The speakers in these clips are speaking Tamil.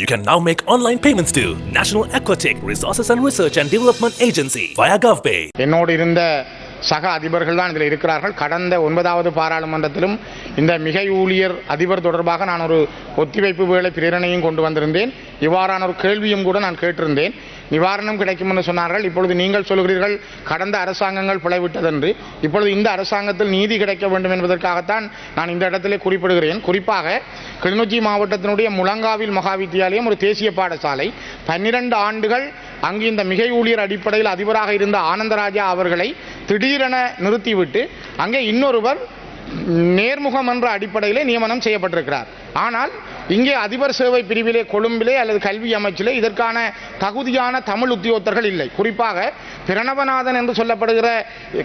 You can now make online payments to National Aquatic Resources and Research and Development Agency via GovPay. என்னோடு இருந்த சக அதிபர்கள் தான் இதில் இருக்கிறார்கள். கடந்த ஒன்பதாவது பாராளுமன்றத்திலும் இந்த மிகை ஊழியர் அதிபர் தொடர்பாக நான் ஒரு ஒத்திவைப்பு வேலை பிரேரணையும் கொண்டு வந்திருந்தேன். இவ்வாறான ஒரு கேள்வியும் கூட நான் கேட்டிருந்தேன். நிவாரணம் கிடைக்கும் என்று சொன்னார்கள். இப்பொழுது நீங்கள் சொல்கிறீர்கள் கடந்த அரசாங்கங்கள் பிழைவிட்டதென்று. இப்பொழுது இந்த அரசாங்கத்தில் நீதி கிடைக்க வேண்டும் என்பதற்காகத்தான் நான் இந்த இடத்திலே குறிப்பிடுகிறேன். குறிப்பாக கிளிநொச்சி மாவட்டத்தினுடைய முழங்காவில் மகா வித்தியாலயம் ஒரு தேசிய பாடசாலை. பன்னிரண்டு ஆண்டுகள் அங்கு இந்த மிகை ஊழியர் அடிப்படையில் அதிபராக இருந்த ஆனந்தராஜா அவர்களை திடீரென நிறுத்திவிட்டு அங்கே இன்னொருவர் நேர்முகம் என்ற அடிப்படையிலே நியமனம் செய்யப்பட்டிருக்கிறார். ஆனால் இங்கே அதிபர் சேவை பிரிவிலே கொழும்பிலே அல்லது கல்வி அமைச்சிலே இதற்கான தகுதியான தமிழ் உத்தியோகத்தர்கள் இல்லை. குறிப்பாக பிரணவநாதன் என்று சொல்லப்படுகிற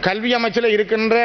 கல்வி அமைச்சில் இருக்கின்ற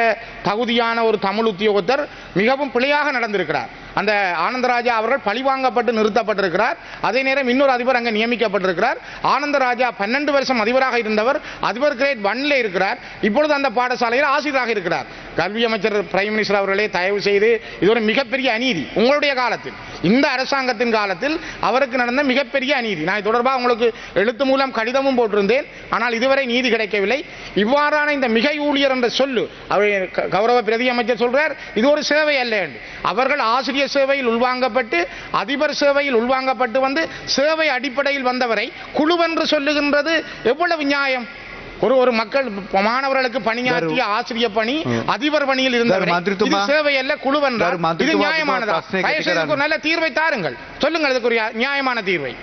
தகுதியான ஒரு தமிழ் உத்தியோகத்தர் மிகவும் பிழையாக நடந்திருக்கிறார். அந்த ஆனந்தராஜா அவர்கள் பழிவாங்கப்பட்டு நிறுத்தப்பட்டிருக்கிறார். அதே நேரம் இன்னொரு அதிபர் அங்கே நியமிக்கப்பட்டிருக்கிறார். ஆனந்தராஜா பன்னெண்டு வருஷம் அதிபராக இருந்தவர் அதிபர் கிரேட் ஒன்ல இருக்கிறார். இப்பொழுது அந்த பாடசாலையில் ஆசிரியராக இருக்கிறார். கல்வி அமைச்சர் பிரைம் மினிஸ்டர் அவர்களே தயவு செய்து இது ஒரு மிகப்பெரிய அநீதி. உங்களுடைய காலத்தில் இந்த அரசாங்கத்தின் காலத்தில் அவருக்கு நடந்த மிகப்பெரிய அநீதி. நான் இது தொடர்பாக உங்களுக்கு எழுத்து மூலம் கடிதமும் போட்டிருந்தேன். ஆனால் இதுவரை நீதி கிடைக்கவில்லை. இவ்வாறான இந்த மிகை ஊழியர் என்ற சொல்லு அவர் க- கௌரவ பிரதி அமைச்சர் சொல்றார் இது ஒரு சேவை அல்ல என்று. அவர்கள் ஆசிரியர் சேவையில் உள்வாங்கப்பட்டு அதிபர் சேவையில் உள்வாங்கப்பட்டு வந்து சேவை அடிப்படையில் வந்தவரை குழுவென்று சொல்லுகின்றது எவ்வளவு நியாயம்? ஒரு ஒரு மக்கள் மாணவர்களுக்கு பணியாற்றிய ஆசிரியர் பணி அதிபர் பணியில் இருந்தவர் சேவை அல்ல குழுவென்றார். இது நியாயமானதா? நல்ல தீர்வை தாருங்கள். சொல்லுங்கள் இதுக்கு ஒரு நியாயமான தீர்வை.